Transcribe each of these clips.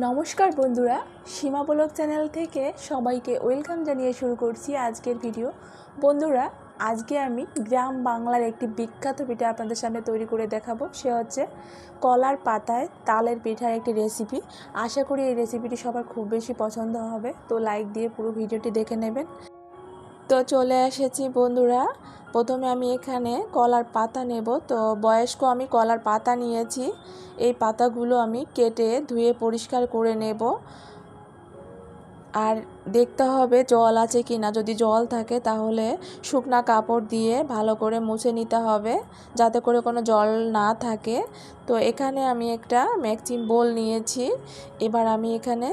নমস্কার বন্ধুরা, সীমা blog channel থেকে সবাইকে ওয়েলকাম জানিয়ে শুরু করছি আজকের ভিডিও। বন্ধুরা, আজকে আমি গ্রাম বাংলার একটি বিখ্যাত পিঠা আপনাদের সামনে তৈরি করে দেখাবো। সে হচ্ছে কলার পাতায় তালের পিঠার একটি রেসিপি আশা করি এই রেসিপিটি সবার খুব বেশি পছন্দ হবে। তো লাইক দিয়ে পুরো ভিডিওটি দেখে নেবেন। তো চলে এসেছি বন্ধুরা। প্রথমে আমি এখানে কলার পাতা নেব। তো বয়স্ক আমি কলার পাতা নিয়েছি। এই পাতাগুলো আমি কেটে ধুয়ে পরিষ্কার করে নেব। আর দেখতে হবে জল আছে কি না যদি জল থাকে তাহলে শুকনা কাপড় দিয়ে ভালো করে মুছে নিতে হবে, যাতে করে কোনো জল না থাকে। তো এখানে আমি একটা ম্যাকচিন বোল নিয়েছি। এবার আমি এখানে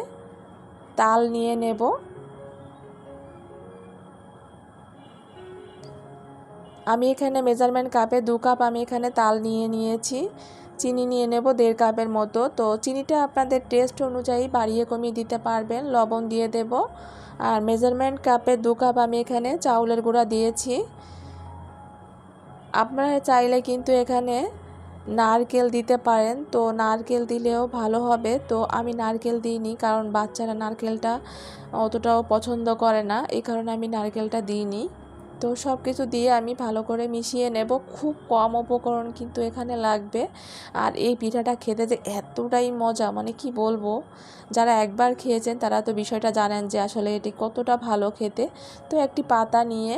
তাল নিয়ে নেব। আমি এখানে মেজারমেন্ট কাপে দু কাপ আমি এখানে তাল নিয়ে নিয়েছি। চিনি নিয়ে নেব দেড় কাপের মতো। তো চিনিটা আপনাদের টেস্ট অনুযায়ী বাড়িয়ে কমিয়ে দিতে পারবেন। লবণ দিয়ে দেব। আর মেজারমেন্ট কাপে দু কাপ আমি এখানে চাউলের গুঁড়া দিয়েছি। আপনারা চাইলে কিন্তু এখানে নারকেল দিতে পারেন। তো নারকেল দিলেও ভালো হবে। তো আমি নারকেল দিইনি কারণ বাচ্চারা নারকেলটা অতটাও পছন্দ করে না। এই কারণে আমি নারকেলটা দিইনি। তো সব কিছু দিয়ে আমি ভালো করে মিশিয়ে নেব। খুব কম উপকরণ কিন্তু এখানে লাগবে। আর এই পিঠাটা খেতে যে এতটাই মজা মানে কি বলব? যারা একবার খেয়েছেন তারা তো বিষয়টা জানেন যে আসলে এটি কতটা ভালো খেতে। তো একটি পাতা নিয়ে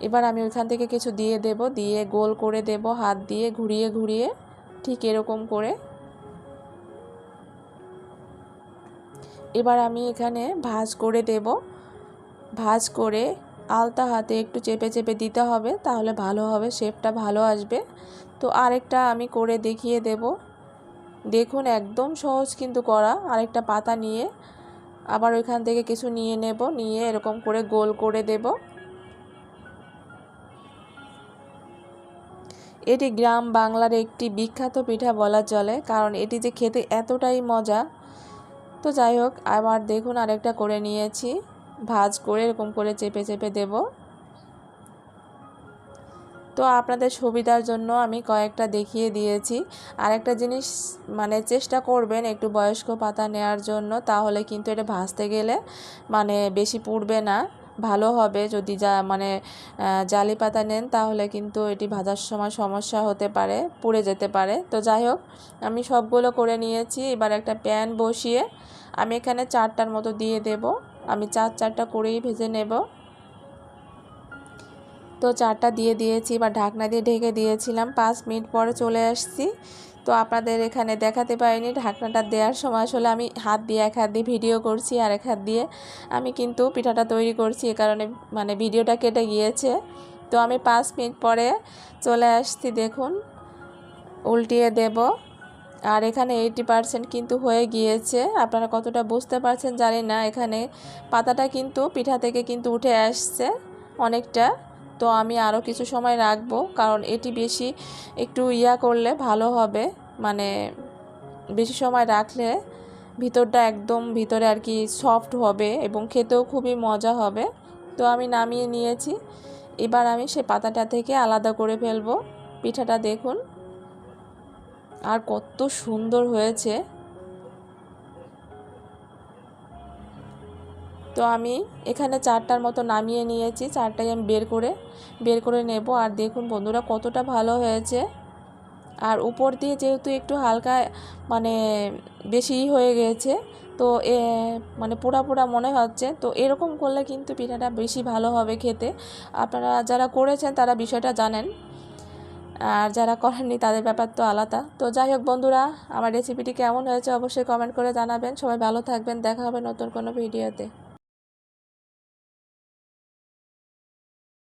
এবার আমি ওইখান থেকে কিছু দিয়ে দেব, দিয়ে গোল করে দেব, হাত দিয়ে ঘুরিয়ে ঘুরিয়ে, ঠিক এরকম করে। এবার আমি এখানে ভাজ করে দেব। ভাজ করে আলতা হাতে একটু চেপে চেপে দিতে হবে, তাহলে ভালো হবে, শেপটা ভালো আসবে। তো আরেকটা আমি করে দেখিয়ে দেব। দেখুন, একদম সহজ কিন্তু করা। আরেকটা পাতা নিয়ে আবার ওইখান থেকে কিছু নিয়ে নেব, নিয়ে এরকম করে গোল করে দেব। এটি গ্রাম বাংলার একটি বিখ্যাত পিঠা বলা চলে, কারণ এটি যে খেতে এতটাই মজা। তো যাই হোক, আবার দেখুন আরেকটা করে নিয়েছি। ভাজ করে এরকম করে চেপে চেপে দেব। তো আপনাদের সুবিধার জন্য আমি কয়েকটা দেখিয়ে দিয়েছি। আর একটা জিনিস মানে চেষ্টা করবেন একটু বয়স্ক পাতা নেওয়ার জন্য, তাহলে কিন্তু এটা ভাজতে গেলে মানে বেশি পুড়বে না, ভালো হবে। যদি যা মানে জালি পাতা নেন, তাহলে কিন্তু এটি ভাজার সময় সমস্যা হতে পারে, পুড়ে যেতে পারে। তো যাই হোক, আমি সবগুলো করে নিয়েছি। এবার একটা প্যান বসিয়ে আমি এখানে চারটার মতো দিয়ে দেব। আমি চার, চারটা করেই ভেজে নেব। তো চারটা দিয়ে দিয়েছি বা ঢাকনা দিয়ে ঢেকে দিয়েছিলাম, পাঁচ মিনিট পরে চলে আসছি। তো আপনাদের এখানে দেখাতে পারিনি, ঢাকনাটা দেওয়ার সময় আসলে আমি হাত দিয়ে, এক হাত দিয়ে ভিডিও করছি আর এক হাত দিয়ে আমি কিন্তু পিঠাটা তৈরি করছি, এ কারণে মানে ভিডিওটা কেটে গিয়েছে। তো আমি পাঁচ মিনিট পরে চলে আসছি, দেখুন, উল্টিয়ে দেব। আর এখানে এইটি পারসেন্ট কিন্তু হয়ে গিয়েছে। আপনারা কতটা বুঝতে পারছেন জানি না, এখানে পাতাটা কিন্তু পিঠা থেকে কিন্তু উঠে আসছে অনেকটা। তো আমি আরও কিছু সময় রাখব, কারণ এটি বেশি একটু ইয়া করলে ভালো হবে। মানে বেশি সময় রাখলে ভিতরটা একদম ভিতরে আর কি সফট হবে এবং খেতেও খুবই মজা হবে। তো আমি নামিয়ে নিয়েছি। এবার আমি সে পাতাটা থেকে আলাদা করে ফেলব। পিঠাটা দেখুন। আর কত সুন্দর হয়েছে। তো আমি এখানে চারটার মতো নামিয়ে নিয়েছি, চারটাই আমি বের করে বের করে নেব। আর দেখুন বন্ধুরা কতটা ভালো হয়েছে। আর উপর দিয়ে যেহেতু একটু হালকা মানে বেশি হয়ে গেছে, তো এ মানে পোড়া পোড়া মনে হচ্ছে। তো এরকম করলে কিন্তু পিঠাটা বেশি ভালো হবে খেতে। আপনারা যারা করেছেন তারা বিষয়টা জানেন। আর যারা করেননি তাদের ব্যাপার তো আলাদা। তো যাই হোক বন্ধুরা, আমার রেসিপিটি কেমন হয়েছে অবশ্যই কমেন্ট করে জানাবেন। সবাই ভালো থাকবেন, দেখা হবে নতুন কোনো ভিডিওতে